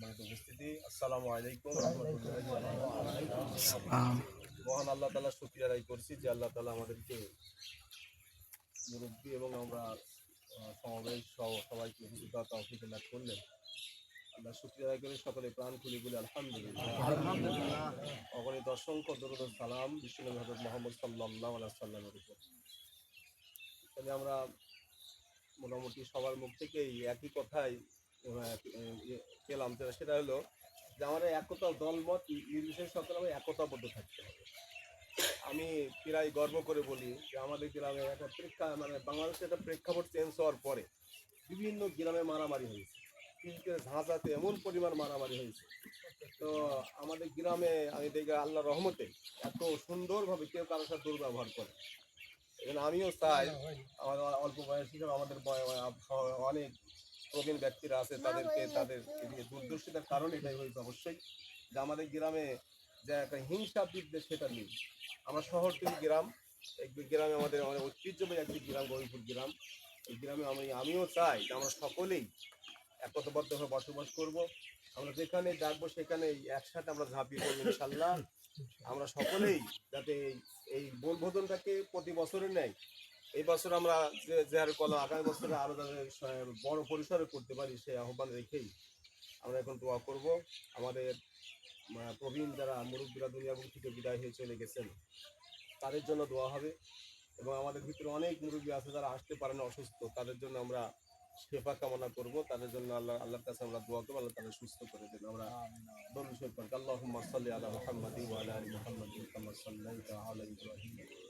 আসসালামু আলাইকুম। মহান আল্লাহ তালা শুক্রিয়া আদায় করছি যে আল্লাহ তালা আমাদেরকে মুরব্বী এবং আমরা সমাবেশ সহ সবাইকে উপস্থিত হওয়ার লাভ করলেন। আল্লাহ শুক্রিয়া আদায় করে সকলে প্রাণ খুলে বলে আলহামদুলিল্লাহ। অগণিত অসংখ্য দরুদ সালাম বিশ্বনবী হজরত মোহাম্মদ সাল্লাহ আল্লাহ সাল্লামের উপর। তাহলে আমরা মোটামুটি সবার মুখ থেকেই একই কথাই ইয়ে পেলাম। যেটা সেটা হলো যে আমাদের একতা দলমত নির্বিশেষে সকলে আমরা একতাবদ্ধ থাকতে হবে। আমি প্রায় গর্ব করে বলি যে আমাদের গ্রামে একটা প্রেক্ষা মানে বাংলাদেশে একটা প্রেক্ষাপট চেঞ্জ হওয়ার পরে বিভিন্ন গ্রামে মারামারি হয়েছে। করে ঝাঁঝাতে এমন পরিমাণ মারামারি হয়েছে। তো আমাদের গ্রামে আমি দেখি আল্লাহ রহমতে এত সুন্দরভাবে কেউ কারোর সাথে দুর্ব্যবহার করে। এখানে আমিও চাই আমাদের অল্প বয়স হিসেবে আমাদের অনেক প্রবীণ ব্যক্তিরা আছে তাদেরকে তাদের দুর্দর্শিতার কারণ এটাই হয়েছে অবশ্যই। যে আমাদের গ্রামে যে একটা হিংসা বিদ্বেষ সেটা নেই। আমরা শহর থেকে গ্রাম এই গ্রামে আমাদের অনেক ঐতিহ্যবাহী একটি গ্রাম গরিপুর গ্রাম। এই গ্রামে আমি আমিও চাই যে আমরা সকলেই একতাবদ্ধভাবে বসবাস করব। আমরা যেখানে ডাকবো সেখানে একসাথে আমরা ঝাঁপিয়ে পড়ব ইনশাল্লাহ। আমরা সকলেই যাতে এই- এই বনভোজনটাকে প্রতি বছরের নেয় এই বছর আমরা যে হারে আগামী বছরে আরও যাতে স- বড় পরিসরে করতে পারি সেই আহ্বান রেখেই আমরা এখন দোয়া করব। আমাদের প্রবীণ যারা মুরব্বীরা দুনিয়া থেকে বিদায় হয়ে চলে গেছেন, তাদের জন্য দোয়া হবে এবং আমাদের ভিতরে অনেক মুরব্বী আছে যারা আসতে পারে না অসুস্থ, তাদের জন্য আমরা সেবা কামনা করব। তাদের জন্য আল্লাহ, আল্লাহর কাছে আমরা দোয়া করব, আল্লাহ তাদের সুস্থ করে দেন। আমরা দরুদ শরীফ পড়ি। আল্লাহুম্মা সাল্লি আলা ইব্রাহিম।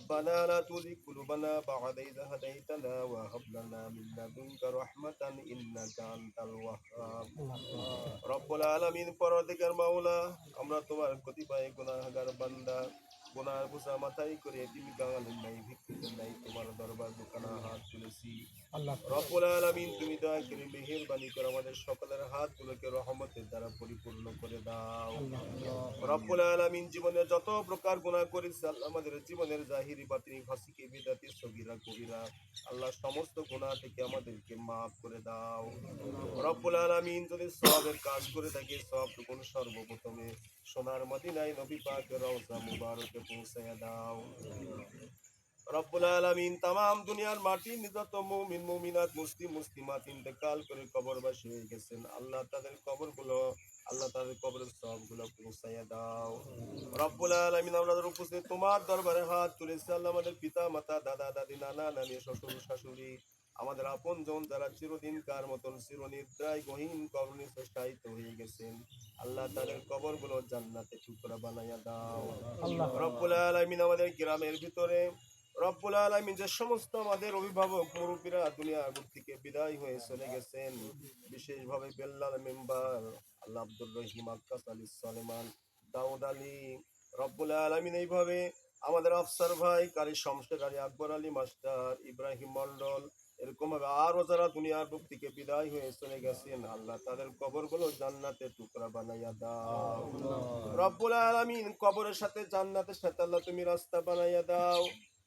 ربنا لا تزغ قلوبنا بعد إذ هديتنا وهب لنا من لدنك رحمة إنك أنت الوهاب রব্বুল আলামিন পরদিকার মাওলা আমরা তোমার কতিপয় গুনাহগার বান্দা গুনার বোঝা মাথায় করে তুমি গাঙালের নাই ভিক্ষুকের নাই তোমার দরবার দোকানা হাত তুলেছি রব্বুল আলামিন তুমি দয়া করে মেহেরবানি করে আমাদের সকলের হাতগুলোকে রহমতের দ্বারা পরিপূর্ণ করে দাও রব্বুল আলামিন জীবনে যত প্রকার গুনাহ করেছি আমাদের জীবনের জাহিরি বাতিনি ফাসিকে, বিদাতি, সগিরা, কবিরা আল্লাহ সমস্ত গুনাহ থেকে আমাদেরকে মাফ করে দাও। রব্বুল আলামিন যদি সওয়াবের কাজ করে থাকে সবটুকুন সর্বপ্রথমে সোনার মদিনায় নবী পাকের রওজা মুবারকে পৌঁছায়া দাও। রব্বুল আলামিন তাম দুনিয়ার মাটি নিযত মুমিন, মুমিনাত, মুসলিম, মুসলিমাত ইন্তেকাল করে কবরবাসী হয়ে গেছেন। আল্লাহ তাদের কবরগুলো আল্লাহ তাদের কবরের সবগুলো পৌঁছাইয়া দাও। রব্বুল আলামিন আমাদের উপস্থিত তোমার দরবারে হাত তুলেছে আল্লাহ আমাদের পিতা মাতা দাদা দাদি নানা নানি শ্বশুর শাশুড়ি আমাদের আপন জন যারা চিরদিন কার মতন চিরনিদ্রায় গহীন কবরনি চেষ্টায়িত হয়ে গেছেন আল্লাহ তাদের কবরগুলো জান্নাতে টুকরা বানাইয়া দাও। রব্বুল আলামিন আমাদের গ্রামের ভিতরে রব্বুল আলামিন যে সমস্ত আমাদের অভিভাবক মুরব্বীরা দুনিয়ার বুক থেকে বিদায় হয়ে চলে গেছেন বিশেষভাবে বেল্লাল মেম্বার আল্লাহ আব্দুর রহিম আক্কাস আলী সালেমান দাউদ আলী রব্বুল আলামিন এইভাবে আমাদের আফসার ভাই কারি শমশের আলী আকবর আলী মাস্টার ইব্রাহিম মন্ডল এরকম ভাবে আরও যারা দুনিয়ার বুক থেকে বিদায় হয়ে চলে গেছেন আল্লাহ তাদের কবরগুলো জান্নাতে টুকরা বানাইয়া দাও। রব্বুল আলামিন কবরের সাথে জান্নাতের সাথে আল্লাহ তুমি রাস্তা বানাইয়া দাও।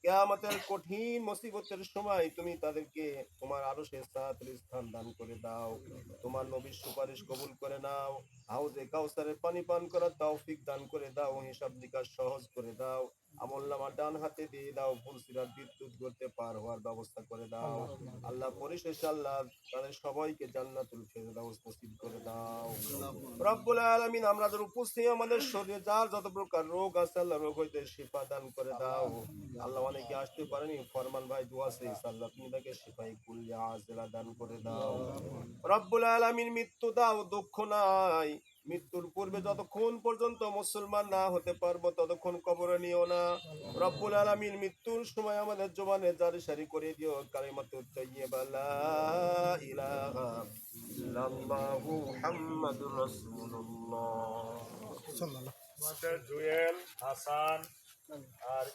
কেয়ামতের কঠিন মুসিবতের সময় তুমি তাদেরকে তোমার আরও সে স্থান দান করে দাও। তোমার নবীর সুপারিশ কবুল করে নাও। হাউজে কাউসারের পানি পান করার তৌফিক দান করে দাও। হিসাব নিকাশ সহজ করে দাও। আমল নামা ডান হাতে দিয়ে দাও ফুলসিরাত বিদ্যুৎ করতে পার হওয়ার ব্যবস্থা করে দাও। আল্লাহ। পরিশেষে আল্লাহ তাদের সবাইকে জান্নাতুল ফেরদাউস নসিব করে দাও। রব্বুল আলামিন আমরা যারা উপস্থিত আমাদের শরীরে যার যত প্রকার রোগ আছে আল্লাহ রোগ হইতে শিফা দান করে দাও। আল্লাহ অনেকে আসতে পারেনি ফরমান ভাই দোয়া সেই আল্লাহ তুমি তাকে শিফাই কুলিয়া আজলা দান করে দাও। রব্বুল আলামিন মৃত্যু দাও দুঃখ নাই। মৃত্যুর পূর্বে যতক্ষণ পর্যন্ত মুসলমান না হতে পারব, ততক্ষণ কবরে নিও না। রব্বুল আলামিন মৃত্যুর সময় আমাদের জবানে জারি সারি করে দিও। কালিমাতু তাইয়্যিবা জুয়েল, হাসান আর